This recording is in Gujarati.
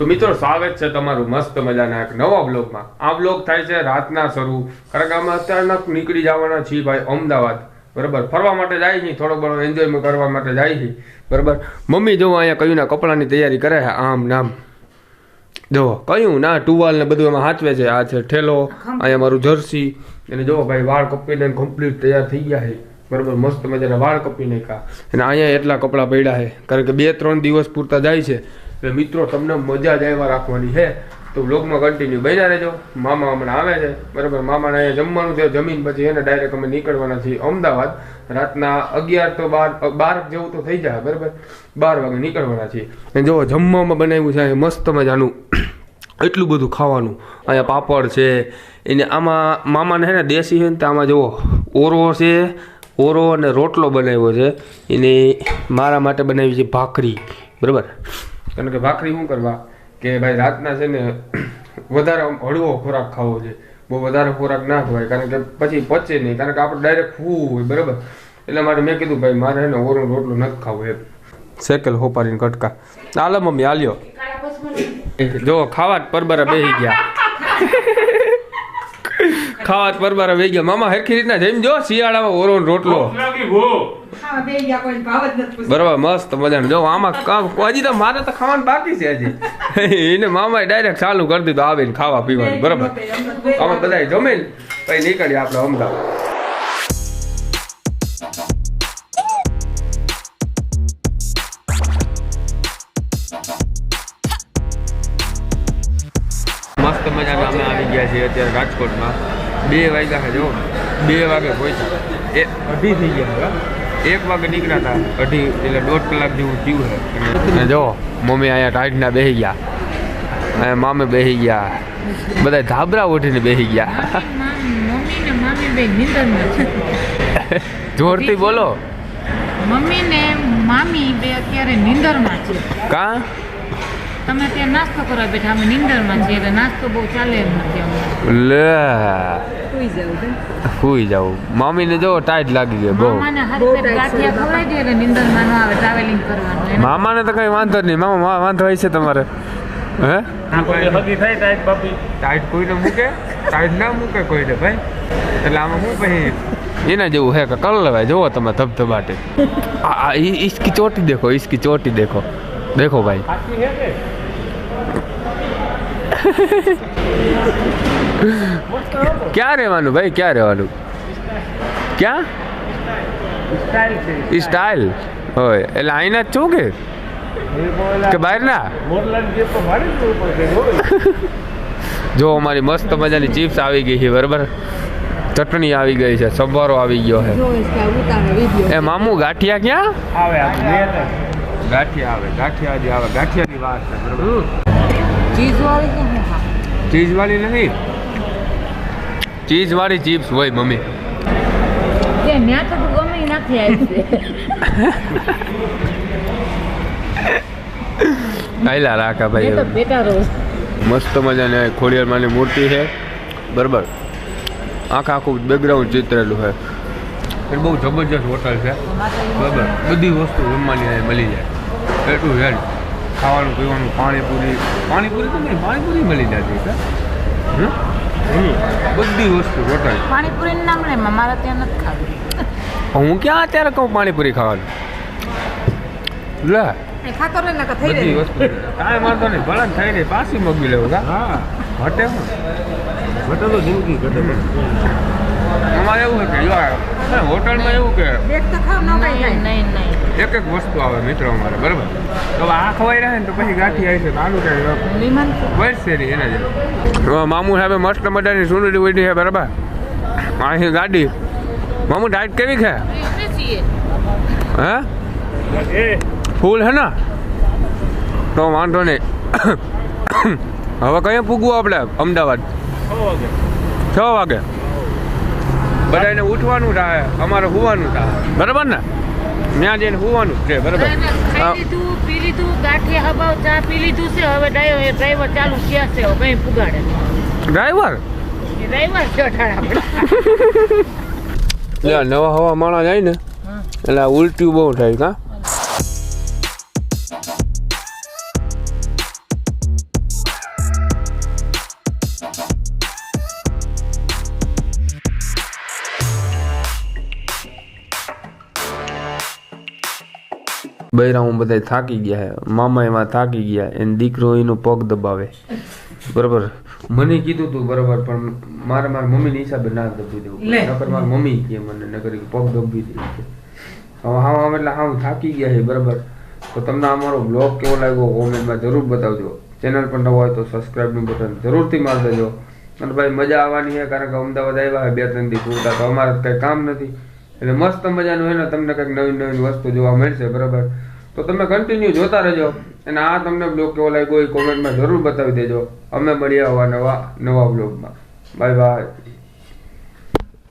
તો મિત્રો, સ્વાગત છે તમારું મસ્ત મજાના એક નવા બ્લોગમાં આ બ્લોગ થાય છે રાતના શરૂ. કારણ કે અમે અચાનક નીકળી જવાના છીએ ભાઈ અમદાવાદ. બરાબર? ફરવા માટે જાય છે થોડો ઘણો એન્જોય કરવા માટે જાય છે. બરાબર? મમ્મી, જો અહીંયા કયું ના કપડાની તૈયારી કરે છે, આમ નામ જો, કયું ના, ટુવાલ ને બધું એમાં હાચવે છે. આ છે ઠેલો, અહીંયા મારું જર્સી. અને જો ભાઈ, વાળ કપીને કમ્પ્લીટ તૈયાર થઈ ગયા છે. બરાબર? મસ્ત મજાના વાળ કપી નાખ્યા. અને અહીંયા એટલા કપડાં પડ્યા છે. કારણ કે બે ત્રણ દિવસ પૂરતા જાય છે. એટલે મિત્રો, તમને મજા જ આવ્યા રાખવાની છે તો બ્લોગમાં કન્ટિન્યુ બન્યા રહેજો. મામા હમણાં આવે છે. બરાબર, મામાને અહીંયા જમવાનું છે. જમીન પછી એને ડાયરેક્ટ અમે નીકળવાના છીએ અમદાવાદ. રાતના અગિયાર તો બાર બાર જેવું તો થઈ જાય, બરાબર? બાર વાગે નીકળવાના છીએ. અને જો જમવામાં બનાવ્યું છે મસ્ત મજાનું એટલું બધું ખાવાનું. અહીંયા પાપડ છે. એને આમાં, મામાને છે ને દેશી છે ને તો આમાં જુઓ, ઓરો છે, ઓરો અને રોટલો બનાવ્યો છે. એને મારા માટે બનાવી છે ભાખરી. બરાબર? કારણ કે ભાખરી શું કરવા? કે ભાઈ રાતના છે ને વધારે હળવો ખોરાક ખાવો છે. બહુ વધારે ખોરાક ના ખવાય. કારણ કે પછી પચે નહીં. કારણ કે આપણે ડાયરેક્ટ ફૂવું હોય, બરાબર? એટલા માટે મેં કીધું, ભાઈ, મારે એને ઓરો રોટલો નથી ખાવો એમ. સેકલ હોપારીને કટકા. હાલો મમ્મી આલ્યો જો, ખાવા પરબરા બેસી ગયા. ખાવા પરબરા બેસી ગયા. મામા હરખી રીતના જેમ જો શિયાળામાં ઓરો ને રોટલો. બરાબર મસ્ત મજાનું. જો આમાં હજી તો મારે તો ખાવાનું બાકી છે હજી. એને મામાએ ડાયરેક્ટ ચાલુ કરી દીધું આવીને ખાવા પીવાનું બરાબર. અમે બધા જમીન પછી નીકળીએ આપણે અમદાવાદ. મસ્ત મજાના અમે આવી ગયા છીએ અત્યારે રાજકોટમાં. બે વાગ્યા છે જો. બે વાગે પહોંચ્યા એ અઢી થઈ ગયા એક વાગે નીકળ્યા હતા અઢી એટલે દોઢ કલાક જેવું થયું છે. અને જો મમ્મી અહીંયા ટાઈટના બેસી ગયા. અને મામે બેસી ગયા. બધા ધાબરા ઉઠીને બેસી ગયા. જોરથી બોલો. મમ્મી ને મામી બે અત્યારે નિંદરમાં છે. કા? તમે ત્યાં નાસ્તો કરવા બેઠા અમે નિંદરમાં છીએ નાસ્તો બહુ ચાલે એમ નથી ટાઈટ લાગી ગયો બહુ. મામાને તો કઈ વાંધો નહીં. મામા વાંધો હોય તમારે. હે? ટાઈટ બાપી. ટાઈટ મૂકે? ટાઈટ ના મૂકે કોઈને ભાઈ? એટલે આમાં એના જેવું હે કે કલ લેવાય જુઓ તમે ધબધબાટે. આ ઈસકી ચોટી દેખો ઈસકી ચોટી દેખો. દેખો ભાઈ. ક્યાં રહેવાનું ભાઈ? ક્યાં રહેવાનું? ક્યાં? સ્ટાઇલ હોય. એટલે અહીંના જ છું કે? કે બહાર ના જો અમારી મસ્ત મજાની ચિપ્સ આવી ગઈ છે બરાબર? ચટણી આવી ગઈ છે સંભારો આવી ગયો છે. એ મામુ ગાંઠિયા ક્યાં? આવે ગાંઠિયા આવે ગાંઠિયા જે આવે ગાંઠિયાની વાત છે બરાબર? ચીઝવાળી હું હા નહીં. ચીઝવાળી ચિપ્સ હોય મમ્મી. તે ન્યા તો ગમે નાખી આવી આયલા રાખા છે તો ભાઈ બેટા રોજ. મસ્ત મજાની ખોડિયારમાંની મૂર્તિ છે. બરાબર. આખા આખું બેકગ્રાઉન્ડ ચિતરેલું છે. એ બહુ જબરજસ્ત હોટલ છે. બરાબર. બધી વસ્તુ જમવાની મળી જાય. એટલું હેડ ખાવાનું પીવાનું પાણીપુરી. પાણીપુરી તો નહીં પાણીપુરી મળી જતી છે. હમ? બધી વસ્તુ હોટલ. પાણીપુરી નામ લે મારા ત્યાં નથી ખાવી. હું ક્યાં અત્યારે કહું પાણીપુરી ખાવાનું? લે. એ ખાતો રહે ને થઈ બધી વસ્તુ. કાંઈ વાંધો નહીં ભલે ને થઈ રહી પાછી મગી લેવું હા. ઘટે ઘટે તો જિંદગી ઘટે. અમારે એવું છે કે યાર હોટલમાં એવું કે એક એક એક વસ્તુ આવે મિત્રો અમારે બરાબર? તો હવે આ ખવાઈ રહે ને તો પછી ગાંઠી આવી છે તો આનું કઈ વર્ષે નહીં. એના જેવું મામુ સાહેબ મસ્ત મજાની સુંદરી વધી છે બરાબર? અહીં ગાડી. મામુ ડાયટ કેવી છે? હે? એ ફૂલ હે ને? તો વાંધો નહીં. હવે કયા પૂગવું આપણે અમદાવાદ? છ વાગે છ વાગે. બધાને ઉઠવાનું થાય અમારે હોવાનું થાય. બરાબર ને? ત્યાં જઈને હોવાનું છે બરાબર? પી લીધું ગાંઠિયા હબાવ ચા પી લીધું છે હવે ડ્રાઈવર ડ્રાઈવર ચાલુ ક્યાં છે હવે કઈ પુગાડે ડ્રાઈવર? ડ્રાઈવર છે એટલે નવા હવા માણસ જાય ને એટલે ઉલટ્યું ઉલટી બહુ થાય કા બૈરા હું બધા થાકી ગયા છે મામા એમાં થાકી ગયા એને દીકરો એનો પગ દબાવે. બરોબર? મને કીધું તું બરોબર પણ મારે મારા મમ્મીની હિસાબે ના દબી દેવું. નકર મારી મમ્મી કે મને નકર પગ દબી દે હવે હા આમ એટલે હા થાકી ગયા છે બરાબર? તો તમને અમારો બ્લોગ કેવો લાગ્યો કોમેન્ટમાં જરૂર બતાવજો. ચેનલ પર નવો હોય તો સબસ્ક્રાઇબનું બટન જરૂરથી મારી દેજો. અને ભાઈ મજા આવવાની છે કારણ કે અમદાવાદ આવ્યા બે ત્રણ દી પૂરતા તો અમારે કંઈ કામ નથી. એટલે મસ્ત મજાનું હોય ને તમને કંઈક નવી નવી વસ્તુ જોવા મળશે બરાબર? તો તમે કન્ટિન્યુ જોતા રહેજો. અને આ તમને બ્લોગ કેવો લાગ્યો એ કોમેન્ટમાં જરૂર બતાવી દેજો. અમે મળીએ આવા નવા નવા બ્લોગમાં. Bye bye